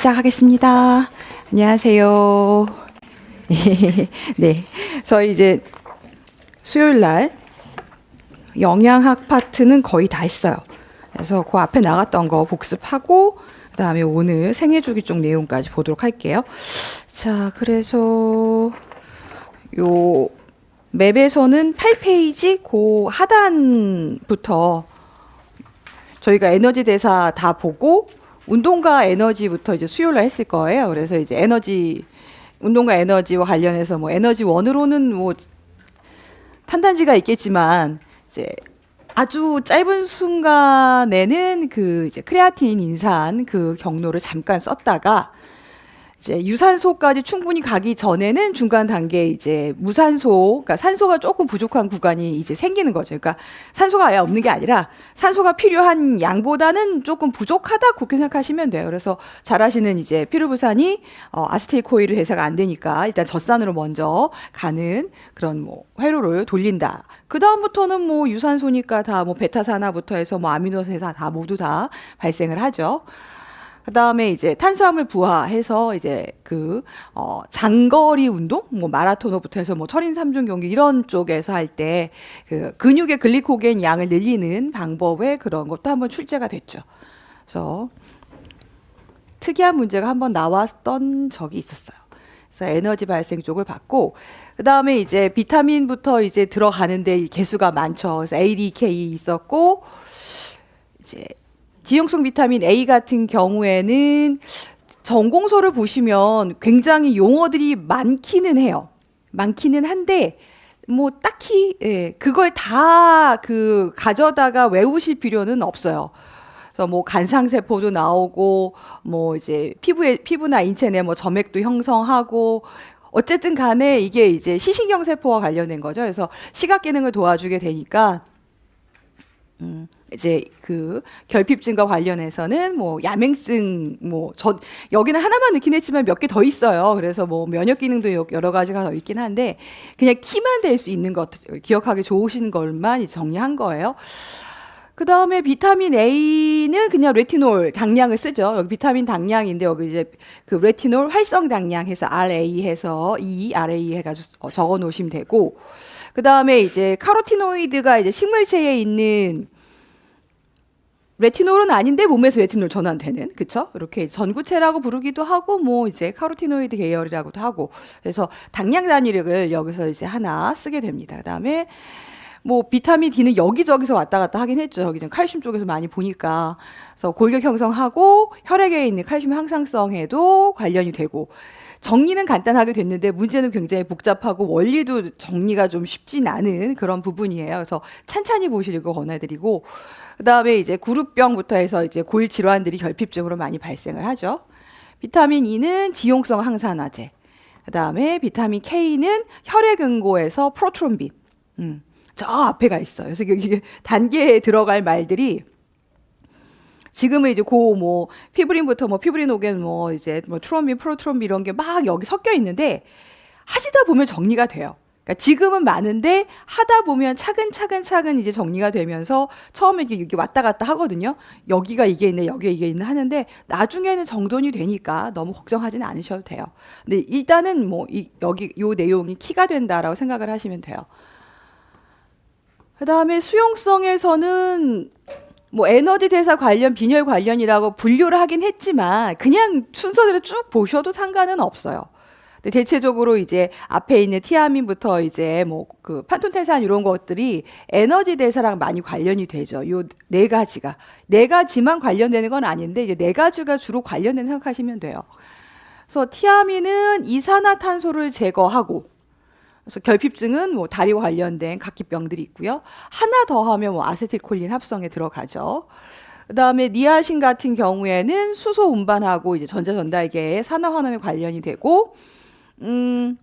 시작하겠습니다. 안녕하세요. 네. 저희 이제 수요일 날 영양학 파트는 거의 다 했어요. 그래서 그 앞에 나갔던 거 복습하고 그다음에 오늘 생애 주기 쪽 내용까지 보도록 할게요. 자, 그래서 요 맵에서는 8페이지 고 하단부터 저희가 에너지 대사 다 보고 운동과 에너지부터 이제 수요일 날 했을 거예요. 그래서 이제 에너지 운동과 에너지와 관련해서 뭐 에너지 원으로는 뭐 판단지가 있겠지만 이제 아주 짧은 순간에는 그 이제 크레아틴 인산 그 경로를 잠깐 썼다가 이제 유산소까지 충분히 가기 전에는 중간 단계 이제 무산소, 그러니까 산소가 조금 부족한 구간이 이제 생기는 거죠. 그러니까 산소가 아예 없는 게 아니라 산소가 필요한 양보다는 조금 부족하다 그렇게 생각하시면 돼요. 그래서 잘하시는 이제 피루부산이 어, 아스테이코일을 대사가 안 되니까 일단 젖산으로 먼저 가는 그런 뭐 회로를 돌린다. 그 다음부터는 뭐 유산소니까 다 뭐 베타산화부터 해서 뭐 아미노세사 다 모두 다 발생을 하죠. 그다음에 이제 탄수화물 부화해서 이제 그 어, 장거리 운동, 뭐 마라토너부터 해서 뭐 철인 삼종 경기 이런 쪽에서 할 때 그 근육의 글리코겐 양을 늘리는 방법의 그런 것도 한번 출제가 됐죠. 그래서 특이한 문제가 한번 나왔던 적이 있었어요. 그래서 에너지 발생 쪽을 봤고 그다음에 이제 비타민부터 이제 들어가는데 개수가 많죠. 그래서 ADK 있었고 이제 지용성 비타민 A 같은 경우에는 전공서를 보시면 굉장히 용어들이 많기는 해요. 많기는 한데 뭐 딱히 예, 그걸 다 그 가져다가 외우실 필요는 없어요. 그래서 뭐 간상 세포도 나오고 뭐 이제 피부에 피부나 인체 내 뭐 점액도 형성하고 어쨌든 간에 이게 이제 시신경 세포와 관련된 거죠. 그래서 시각 기능을 도와주게 되니까 음, 이제 그 결핍증과 관련해서는 뭐 야맹증 뭐 저 여기는 하나만 넣긴 했지만 몇 개 더 있어요. 그래서 뭐 면역 기능도 여러 가지가 더 있긴 한데 그냥 키만 될 수 있는 것 기억하기 좋으신 것만 정리한 거예요. 그 다음에 비타민 A는 그냥 레티놀 당량을 쓰죠. 여기 비타민 당량인데 여기 이제 그 레티놀 활성 당량 해서 RA 해서 E, RA 해가지고 적어 놓으시면 되고 그 다음에 이제 카로티노이드가 이제 식물체에 있는 레티놀은 아닌데 몸에서 레티놀 전환되는 그쵸? 이렇게 전구체라고 부르기도 하고 뭐 이제 카로티노이드 계열이라고도 하고 그래서 당량 단위를 여기서 이제 하나 쓰게 됩니다. 그다음에 뭐 비타민 D는 여기저기서 왔다 갔다 하긴 했죠. 여기 좀 칼슘 쪽에서 많이 보니까 그래서 골격 형성하고 혈액에 있는 칼슘 항상성에도 관련이 되고 정리는 간단하게 됐는데 문제는 굉장히 복잡하고 원리도 정리가 좀 쉽진 않은 그런 부분이에요. 그래서 찬찬히 보시려고 권해드리고 그다음에 이제 구루병부터 해서 이제 고일 질환들이 결핍증으로 많이 발생을 하죠. 비타민 E는 지용성 항산화제. 그다음에 비타민 K는 혈액 응고에서 프로트롬빈. 음. 저 앞에가 있어요. 그래서 이게 단계에 들어갈 말들이 지금은 이제 고 뭐 피브린부터 뭐 피브리노겐 뭐 이제 뭐 트롬빈, 프로트롬빈 이런 게 막 여기 섞여 있는데 하시다 보면 정리가 돼요. 그러니까 지금은 많은데 하다 보면 차근차근 차근 이제 정리가 되면서 처음에 이게 여기 왔다 갔다 하거든요. 여기가 이게 있네, 여기가 이게 있네 하는데 나중에는 정돈이 되니까 너무 걱정하지는 않으셔도 돼요. 근데 일단은 뭐 이, 여기 요 내용이 키가 된다라고 생각을 하시면 돼요. 그 다음에 수용성에서는 뭐 에너지 대사 관련, 빈혈 관련이라고 분류를 하긴 했지만 그냥 순서대로 쭉 보셔도 상관은 없어요. 근데 대체적으로 이제 앞에 있는 티아민부터 이제 뭐 그 판톤테산 이런 것들이 에너지 대사랑 많이 관련이 되죠. 요 네 가지가 네 가지만 관련되는 건 아닌데 이제 네 가지가 주로 관련된 생각하시면 돼요. 그래서 티아민은 이산화탄소를 제거하고 그래서 결핍증은 뭐 다리와 관련된 각기 병들이 있고요. 하나 더 하면 뭐 아세틸콜린 합성에 들어가죠. 그다음에 니아신 같은 경우에는 수소 운반하고 이제 전자 전달계의 산화 환원에 관련이 되고 음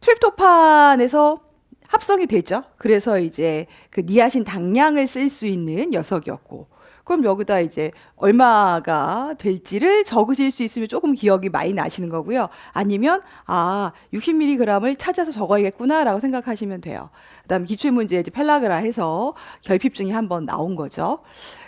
트립토판에서 합성이 되죠. 그래서 이제 그 니아신 당량을 쓸 수 있는 녀석이었고 그럼 여기다 이제 얼마가 될지를 적으실 수 있으면 조금 기억이 많이 나시는 거고요. 아니면 아 60mg을 찾아서 적어야겠구나라고 생각하시면 돼요. 그다음 기출 문제 이제 펠라그라 해서 결핍증이 한번 나온 거죠.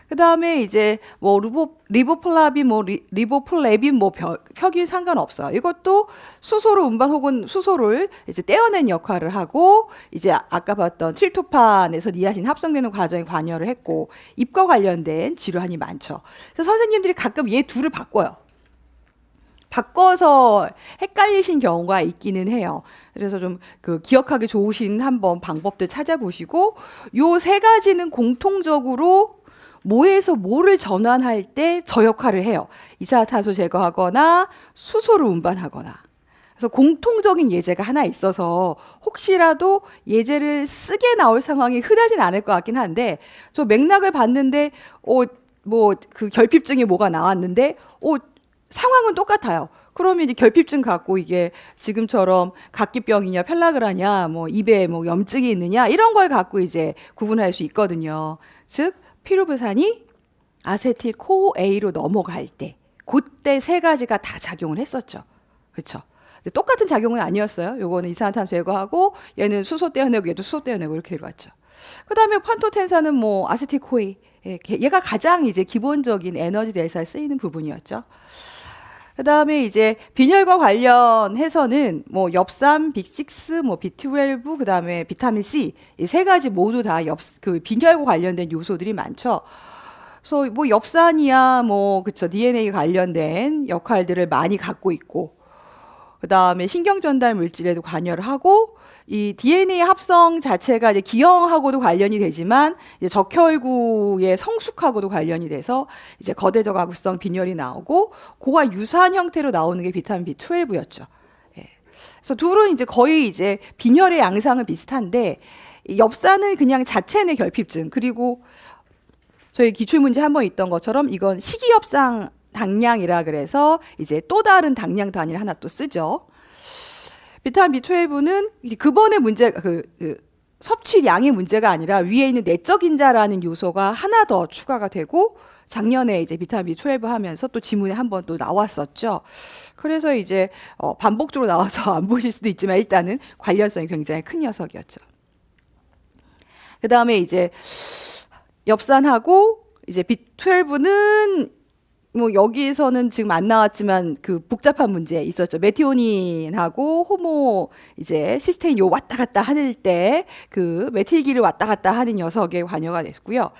그다음에 이제 뭐 리보 리보플라빈 뭐 리, 리보플레빈 뭐 벼- 펴긴 상관없어요. 이것도 수소로 운반 혹은 수소를 이제 떼어낸 역할을 하고 이제 아- 아까 봤던 칠토판에서 니아신 합성되는 과정에 관여를 했고 입과 관련된 질환이 많죠. 그래서 선생님들이 가끔 얘 둘을 바꿔요. 바꿔서 헷갈리신 경우가 있기는 해요. 그래서 좀 그 기억하기 좋으신 한번 방법들 찾아보시고 요 세 가지는 공통적으로 뭐에서 뭐를 전환할 때 저 역할을 해요. 이산화탄소 제거하거나 수소를 운반하거나. 그래서 공통적인 예제가 하나 있어서 혹시라도 예제를 쓰게 나올 상황이 흔하진 않을 것 같긴 한데 저 맥락을 봤는데 어 뭐 그 결핍증이 뭐가 나왔는데 어 상황은 똑같아요. 그러면 이제 결핍증 갖고 이게 지금처럼 각기병이냐 펠라그라냐 뭐 입에 뭐 염증이 있느냐 이런 걸 갖고 이제 구분할 수 있거든요. 즉 피루부산이 아세틸 코에이로 넘어갈 때 그때 세 가지가 다 작용을 했었죠. 그렇죠? 똑같은 작용은 아니었어요. 요거는 이산화탄소 제거하고 얘는 수소 떼어내고 얘도 수소 떼어내고 이렇게 들어갔죠. 그다음에 판토텐산은 뭐 아세틸코이 예, 걔- 얘가 가장 이제 기본적인 에너지 대사에 쓰이는 부분이었죠. 그다음에 이제 빈혈과 관련해서는 뭐 엽산, 빅6, 뭐 B12, 그다음에 비타민 C 이 세 가지 모두 다 엽 그 빈혈과 관련된 요소들이 많죠. 그래서 뭐 엽산이야 뭐 그쵸 DNA 관련된 역할들을 많이 갖고 있고 그다음에 신경 전달 물질에도 관여를 하고 이 DNA 합성 자체가 이제 기형하고도 관련이 되지만 이제 적혈구의 성숙하고도 관련이 돼서 이제 거대적 가구성 빈혈이 나오고 그와 유사한 형태로 나오는 게 비타민 B12였죠. 예. 그래서 둘은 이제 거의 이제 빈혈의 양상은 비슷한데 이 엽산은 그냥 자체 내 결핍증 그리고 저희 기출 문제 한 번 있던 것처럼 이건 식이엽상 당량이라 그래서 이제 또 다른 당량 단위를 하나 또 쓰죠. 비타민 B12는 그번의 문제 그, 그 섭취량의 문제가 아니라 위에 있는 내적 인자라는 요소가 하나 더 추가가 되고 작년에 이제 비타민 B12 하면서 또 지문에 한 번 또 나왔었죠. 그래서 이제 어, 반복적으로 나와서 안 보실 수도 있지만 일단은 관련성이 굉장히 큰 녀석이었죠. 그 다음에 이제 엽산하고 이제 B12는 뭐 여기에서는 지금 안 나왔지만 그 복잡한 문제 있었죠. 메티오닌하고 호모 이제 시스테인 요 왔다 갔다 하는 때그 메틸기를 왔다 갔다 하는 녀석에 관여가 됐고요.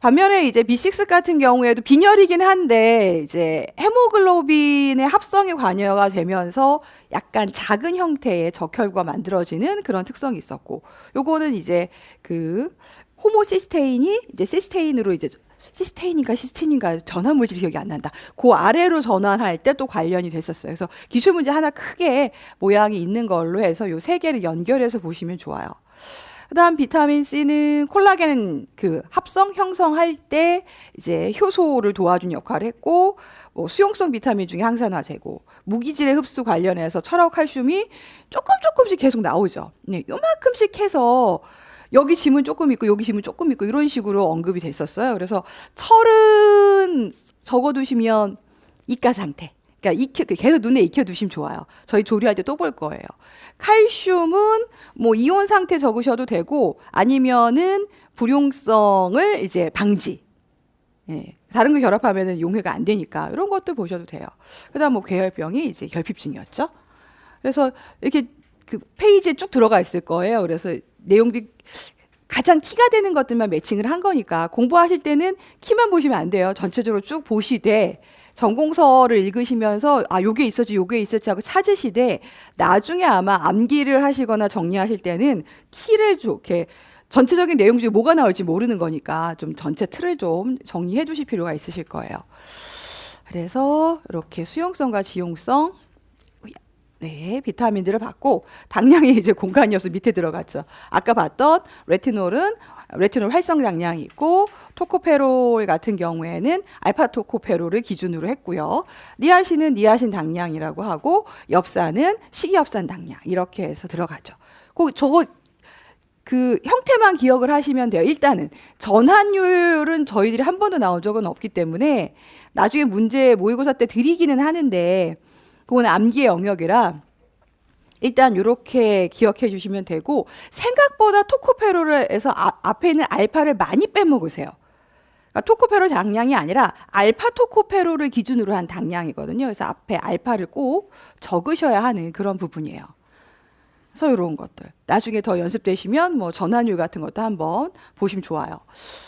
반면에 이제 B6 같은 경우에도 빈혈이긴 한데 이제 헤모글로빈의 합성에 관여가 되면서 약간 작은 형태의 적혈구가 만들어지는 그런 특성이 있었고 요거는 이제 그 호모시스테인이 이제 시스테인으로 이제 시스테인인가 시스틴인가 전환 물질이 기억이 안 난다. 그 아래로 전환할 때 또 관련이 됐었어요. 그래서 기출 문제 하나 크게 모양이 있는 걸로 해서 요 세 개를 연결해서 보시면 좋아요. 그다음 비타민 C는 콜라겐 그 합성 형성할 때 이제 효소를 도와준 역할을 했고 뭐 수용성 비타민 중에 항산화 제고 무기질의 흡수 관련해서 철하고 칼슘이 조금 조금씩 계속 나오죠. 네, 요만큼씩 해서 여기 지문 조금 있고 여기 지문 조금 있고 이런 식으로 언급이 됐었어요. 그래서 철은 적어두시면 이가 상태. 그러니까 익혀 계속 눈에 익혀 두시면 좋아요. 저희 조리할 때 또 볼 거예요. 칼슘은 뭐 이온 상태 적으셔도 되고 아니면은 불용성을 이제 방지. 예. 다른 거 결합하면은 용해가 안 되니까 이런 것도 보셔도 돼요. 그다음 뭐 괴혈병이 이제 결핍증이었죠. 그래서 이렇게 그 페이지에 쭉 들어가 있을 거예요. 그래서 내용들이 가장 키가 되는 것들만 매칭을 한 거니까 공부하실 때는 키만 보시면 안 돼요. 전체적으로 쭉 보시되 전공서를 읽으시면서 아 요게 있었지 요게 있었지 하고 찾으시되 나중에 아마 암기를 하시거나 정리하실 때는 키를 좋게 전체적인 내용 중에 뭐가 나올지 모르는 거니까 좀 전체 틀을 좀 정리해 주실 필요가 있으실 거예요. 그래서 이렇게 수용성과 지용성 네, 비타민들을 받고 당량이 이제 공간이 없어 밑에 들어갔죠. 아까 봤던 레티놀은 레티놀 활성 당량이 있고 토코페롤 같은 경우에는 알파 토코페롤을 기준으로 했고요. 니아신은 니아신 당량이라고 하고 엽산은 식이엽산 당량 이렇게 해서 들어가죠. 그 저거 그 형태만 기억을 하시면 돼요. 일단은 전환율은 저희들이 한 번도 나온 적은 없기 때문에 나중에 문제 모의고사 때 드리기는 하는데 그거는 암기의 영역이라 일단 이렇게 기억해 주시면 되고 생각보다 토코페롤에서 아, 앞에 있는 알파를 많이 빼먹으세요. 그러니까 토코페로 당량이 아니라 알파 토코페로를 기준으로 한 당량이거든요. 그래서 앞에 알파를 꼭 적으셔야 하는 그런 부분이에요. 그래서 이런 것들 나중에 더 연습되시면 뭐 전환율 같은 것도 한번 보시면 좋아요.